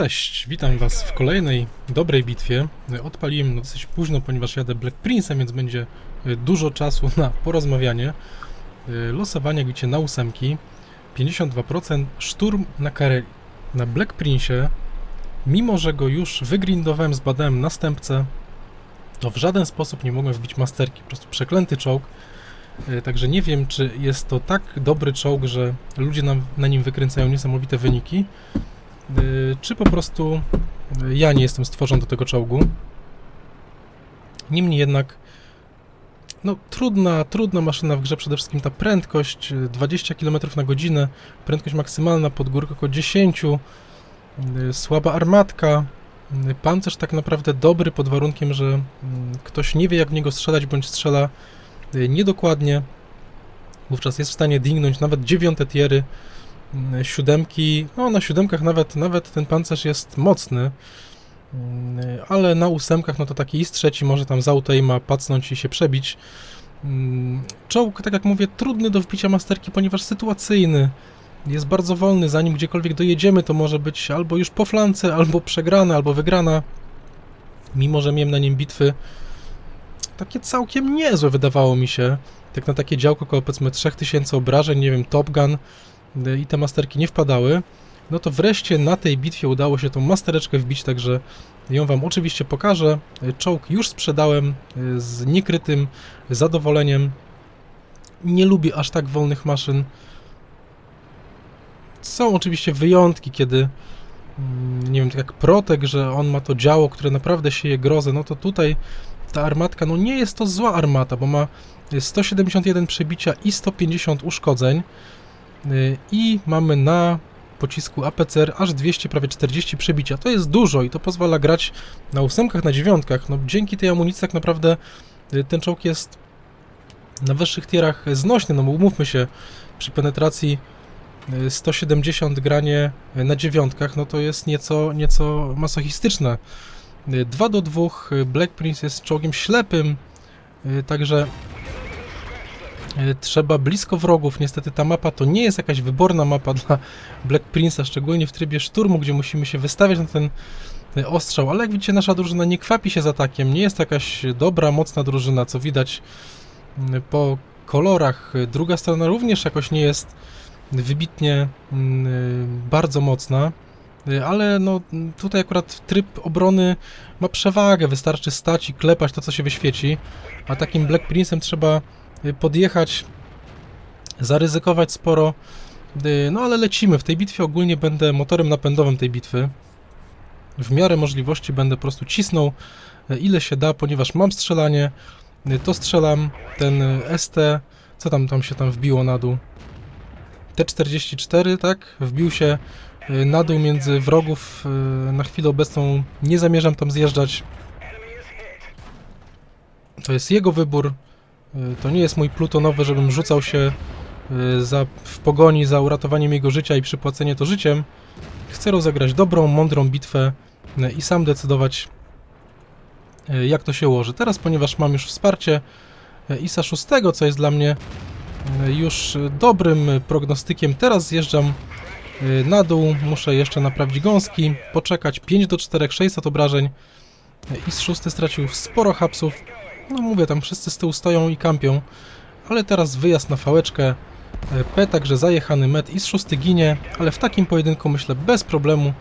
Cześć, witam Was w kolejnej dobrej bitwie. Odpaliłem dosyć późno, ponieważ jadę Black Prince'em, więc będzie y, dużo czasu na porozmawianie. Y, Losowanie, widzicie, na ósemki. 52% szturm na Kareli. Na Black Prince'ie, mimo że go już wygrindowałem, zbadałem następcę, to w żaden sposób nie mogłem wbić masterki. Po prostu przeklęty czołg. Y, Także nie wiem, czy jest to tak dobry czołg, że ludzie na, na nim wykręcają niesamowite wyniki, czy po prostu y, ja nie jestem stworzony do tego czołgu. Niemniej jednak, no trudna, trudna maszyna w grze, przede wszystkim ta prędkość, y, 20 km na godzinę, prędkość maksymalna pod górkę około 10, y, słaba armatka, y, pancerz tak naprawdę dobry pod warunkiem, że mm, ktoś nie wie jak w niego strzelać, bądź strzela y, niedokładnie, wówczas jest w stanie dingnąć nawet dziewiąte tiery, siódemki, no na siódemkach nawet, nawet ten pancerz jest mocny, mm, ale na ósemkach no to taki trzeci może tam z autoima pacnąć i się przebić. Mm, Czołg, tak jak mówię, trudny do wbicia masterki, ponieważ sytuacyjny, jest bardzo wolny, zanim gdziekolwiek dojedziemy to może być albo już po flance, albo przegrana, albo wygrana, mimo że miałem na nim bitwy takie całkiem niezłe wydawało mi się, tak na takie działko około powiedzmy 3000 obrażeń, nie wiem, Top Gun i te masterki nie wpadały, no to wreszcie na tej bitwie udało się tą mastereczkę wbić, także ją Wam oczywiście pokażę. Czołg już sprzedałem y, z niekrytym zadowoleniem. Nie lubię aż tak wolnych maszyn. Są oczywiście wyjątki, kiedy mm, nie wiem, tak jak Protek, że on ma to działo, które naprawdę sieje grozę, no to tutaj ta armatka, no nie jest to zła armata, bo ma 171 przebicia i 150 uszkodzeń i mamy na pocisku APCR aż 200, prawie 40 przebicia. To jest dużo i to pozwala grać na ósemkach, na dziewiątkach. No dzięki tej amunicji tak naprawdę y, ten czołg jest na wyższych tierach znośny, no umówmy się, przy penetracji y, 170 granie y, na dziewiątkach, no to jest nieco, nieco masochistyczne. 2 do 2, Black Prince jest czołgiem ślepym, y, także y, trzeba blisko wrogów. Niestety ta mapa to nie jest jakaś wyborna mapa dla Black Prince'a, szczególnie w trybie szturmu, gdzie musimy się wystawiać na ten y, ostrzał, ale jak widzicie nasza drużyna nie kwapi się z atakiem, nie jest jakaś dobra, mocna drużyna, co widać y, po kolorach. Druga strona również jakoś nie jest wybitnie y, bardzo mocna. Ale no tutaj akurat tryb obrony ma przewagę, wystarczy stać i klepać to, co się wyświeci, a takim Black Prince'em trzeba podjechać, zaryzykować sporo, y, no ale lecimy. W tej bitwie ogólnie będę motorem napędowym tej bitwy. W miarę możliwości będę po prostu cisnął y, ile się da, ponieważ mam strzelanie, y, to strzelam ten ST, co tam, tam się tam wbiło na dół? T44, tak? Wbił się na dół między wrogów. Na chwilę obecną nie zamierzam tam zjeżdżać. To jest jego wybór. Y, To nie jest mój plutonowy, żebym rzucał się y, za, w pogoni za uratowaniem jego życia i przypłacenie to życiem. Chcę rozegrać dobrą, mądrą bitwę y, i sam decydować, jak to się ułoży. Teraz, ponieważ mam już wsparcie ISA 6, co jest dla mnie już dobrym prognostykiem, teraz zjeżdżam na dół, muszę jeszcze naprawić gąski, poczekać 5 do 4, 600 obrażeń. IS 6 stracił sporo hapsów. No mówię, tam wszyscy z tyłu stoją i kampią, ale teraz wyjazd na fałeczkę. y, P także zajechany met, IS 6 ginie, ale w takim pojedynku myślę bez problemu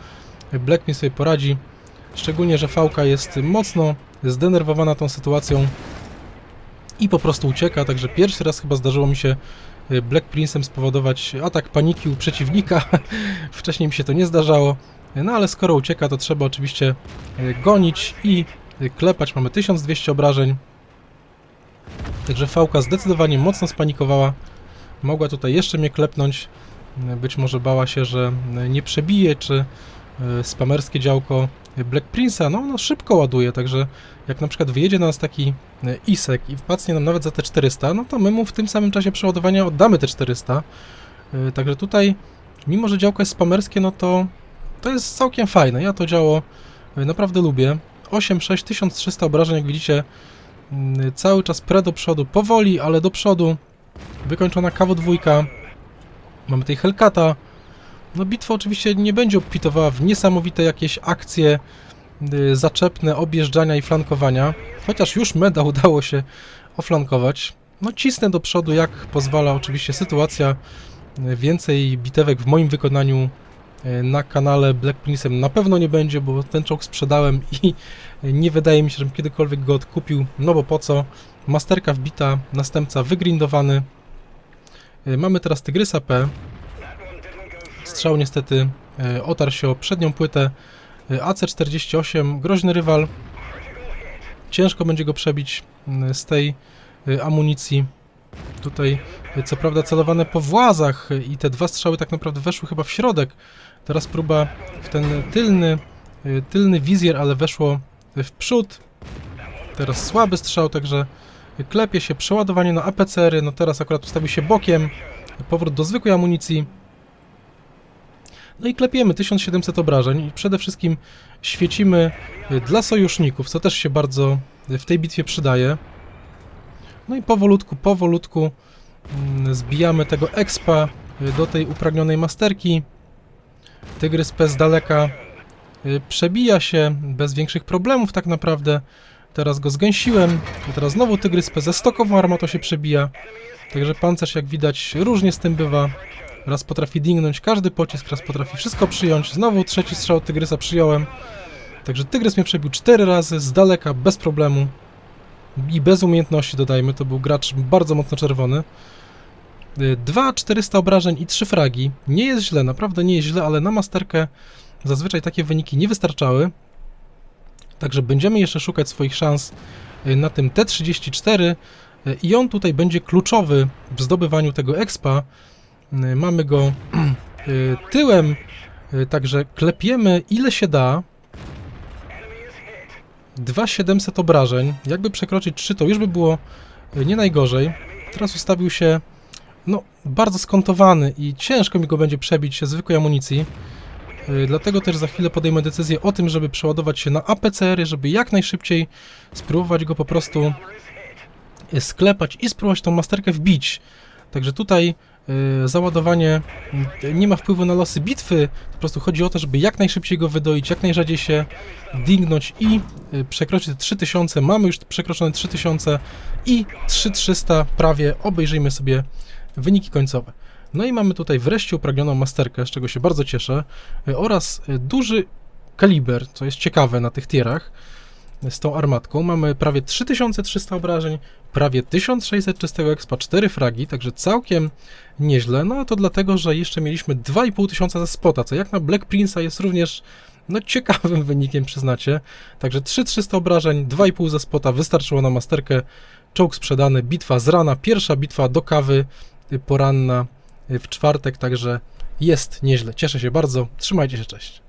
y, Black mi sobie poradzi. Szczególnie, że Fałka jest mocno zdenerwowana tą sytuacją i po prostu ucieka, także pierwszy raz chyba zdarzyło mi się y, Black Prince'em spowodować atak paniki u przeciwnika. Wcześniej mi się to nie zdarzało. No ale skoro ucieka, to trzeba oczywiście gonić i klepać. Mamy 1200 obrażeń. Także Fałka zdecydowanie mocno spanikowała. Mogła tutaj jeszcze mnie klepnąć. Być może bała się, że nie przebije, czy y, spamerskie działko Black Prince'a, no, no szybko ładuje, także jak na przykład wyjedzie na nas taki e, Isek i wpacnie nam nawet za te 400, no to my mu w tym samym czasie przeładowania oddamy te 400. E, Także tutaj, mimo że działko jest spamerskie, no to to jest całkiem fajne. Ja to działo e, naprawdę lubię. 8-6, 1300 obrażeń, jak widzicie, cały czas pre do przodu, powoli, ale do przodu. Wykończona KW2. Mamy tej Hellcata. No bitwa oczywiście nie będzie obfitowała w niesamowite jakieś akcje y, zaczepne, objeżdżania i flankowania, chociaż już meda udało się oflankować. No cisnę do przodu, jak pozwala oczywiście sytuacja. Y, Więcej bitewek w moim wykonaniu na kanale Black Princem na pewno nie będzie, bo ten czołg sprzedałem i nie wydaje mi się, żebym kiedykolwiek go odkupił, no bo po co? Masterka wbita, następca wygrindowany. Y, Mamy teraz Tygrysa P. Strzał niestety e, otarł się o przednią płytę. E, AC-48, groźny rywal. Ciężko będzie go przebić z tej e, amunicji. Tutaj e, co prawda celowane po włazach e, i te dwa strzały tak naprawdę weszły chyba w środek. Teraz próba w ten tylny, e, tylny wizjer, ale weszło w przód. Teraz słaby strzał, także klepie się przeładowanie na APCR-y. No teraz akurat ustawił się bokiem. Powrót do zwykłej amunicji. No i klepiemy 1700 obrażeń i przede wszystkim świecimy y, dla sojuszników, co też się bardzo w tej bitwie przydaje. No i powolutku, powolutku mm, zbijamy tego expa y, do tej upragnionej masterki. Tygrys P z daleka y, przebija się bez większych problemów tak naprawdę. Teraz go zgęsiłem, teraz znowu Tygrys P ze stokową armatą się przebija. Także pancerz jak widać różnie z tym bywa. Raz potrafi dingnąć każdy pocisk, raz potrafi wszystko przyjąć. Znowu trzeci strzał Tygrysa przyjąłem. Także Tygrys mnie przebił cztery razy, z daleka, bez problemu. I bez umiejętności dodajmy, to był gracz bardzo mocno czerwony. Y, Dwa 400 obrażeń i trzy fragi. Nie jest źle, naprawdę nie jest źle, ale na masterkę zazwyczaj takie wyniki nie wystarczały. Także będziemy jeszcze szukać swoich szans y, na tym T34 y, i on tutaj będzie kluczowy w zdobywaniu tego expa. Mamy go tyłem, także klepiemy ile się da. 2700 obrażeń. Jakby przekroczyć 3 to już by było y, nie najgorzej. Teraz ustawił się no, bardzo skontowany i ciężko mi go będzie przebić się zwykłej amunicji. Y, Dlatego też za chwilę podejmę decyzję o tym, żeby przeładować się na APCR, żeby jak najszybciej spróbować go po prostu y, sklepać i spróbować tą masterkę wbić. Także tutaj załadowanie y, nie ma wpływu na losy bitwy, po prostu chodzi o to, żeby jak najszybciej go wydoić, jak najrzadziej się dingnąć i y, przekroczyć te 3000. Mamy już przekroczone 3000 i 3300 prawie. Obejrzyjmy sobie wyniki końcowe. No i mamy tutaj wreszcie upragnioną masterkę, z czego się bardzo cieszę, y, oraz y, duży kaliber, co jest ciekawe na tych tierach y, z tą armatką. Mamy prawie 3300 obrażeń, prawie 1600 czystego expa, 4 fragi, także całkiem nieźle. No a to dlatego, że jeszcze mieliśmy 2500 ze spota, co jak na Black Prince'a jest również no ciekawym wynikiem, przyznacie. Także 3300 obrażeń, 2,5 ze spota wystarczyło na masterkę. Czołg sprzedany, bitwa z rana, pierwsza bitwa do kawy y, poranna y, w czwartek, także jest nieźle. Cieszę się bardzo. Trzymajcie się, cześć.